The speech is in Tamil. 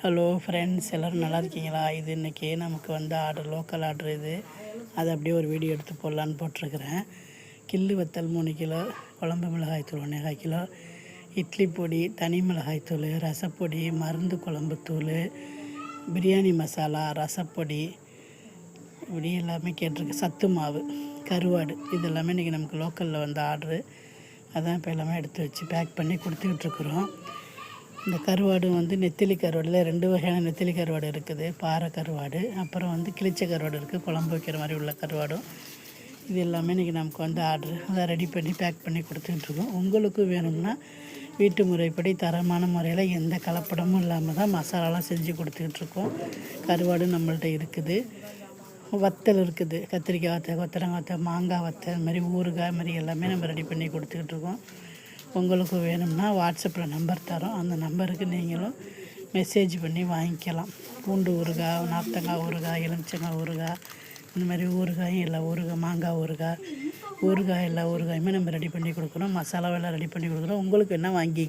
ஹலோ ஃப்ரெண்ட்ஸ் எல்லோரும் நல்லா இருக்கீங்களா? இது இன்றைக்கி நமக்கு வந்து ஆர்டர் லோக்கல் ஆர்டர் இது. அதை அப்படியே ஒரு வீடியோ எடுத்து போடலான்னு போட்டிருக்கிறேன். கில்லு வத்தல் மூணு கிலோ குழம்பு மிளகாய்த்தூள் ஒன்றேகால் கிலோ இட்லி பொடி தனி மிளகாய்த்தூள் ரசப்பொடி மருந்து குழம்பு தூள் பிரியாணி மசாலா ரசப்பொடி இப்படி எல்லாமே கேட்டிருக்கு சத்து மாவு கருவாடு இது எல்லாமே இன்றைக்கி நமக்கு லோக்கலில் வந்த ஆர்டரு அதான் இப்போ எல்லாமே எடுத்து வச்சு பேக் பண்ணி கொடுத்துக்கிட்ருக்குறோம் இந்த கருவாடு வந்து நெத்திலி கருவாடில் ரெண்டு வகையான நெத்திலி கருவாடு இருக்குது. பாறை கருவாடு அப்புறம் வந்து கிழிச்ச கருவாடு இருக்குது குழம்பு வைக்கிற மாதிரி உள்ள கருவாடும். இது எல்லாமே இன்றைக்கி நமக்கு வந்து ஆர்டர் அதை ரெடி பண்ணி பேக் பண்ணி கொடுத்துட்ருக்கோம் உங்களுக்கு வேணும்னா வீட்டு முறைப்படி தரமான முறையில் எந்த கலப்படமும் இல்லாமல் தான் மசாலாலாம் செஞ்சு கொடுத்துக்கிட்ருக்கோம் கருவாடு நம்மள்ட்ட இருக்குது. வத்தல் இருக்குது. கத்திரிக்காய் வத்தை கொத்தரங்காய் வத்தை மாங்காய் வத்தை இது மாதிரி ஊறுகாய் மாதிரி எல்லாமே நம்ம ரெடி பண்ணி கொடுத்துக்கிட்டு இருக்கோம். உங்களுக்கு வேணும்னா வாட்ஸ்அப்பில் நம்பர் தரோம். அந்த நம்பருக்கு நீங்களும் மெசேஜ் பண்ணி வாங்கிக்கலாம். பூண்டு ஊறுகாய் நார்த்தங்காய் ஊறுகாய் எலுமிச்சங்காய் ஊறுகாய் இந்த மாதிரி ஊறுகாயும் எல்லா ஊறுகாய் மாங்காய் ஊறுகாய் ஊறுகாய் எல்லா ஊறுகாயுமே நம்ம ரெடி பண்ணி கொடுக்குறோம் மசாலாவெல்லாம் ரெடி பண்ணி கொடுக்குறோம் உங்களுக்கு என்ன வாங்கி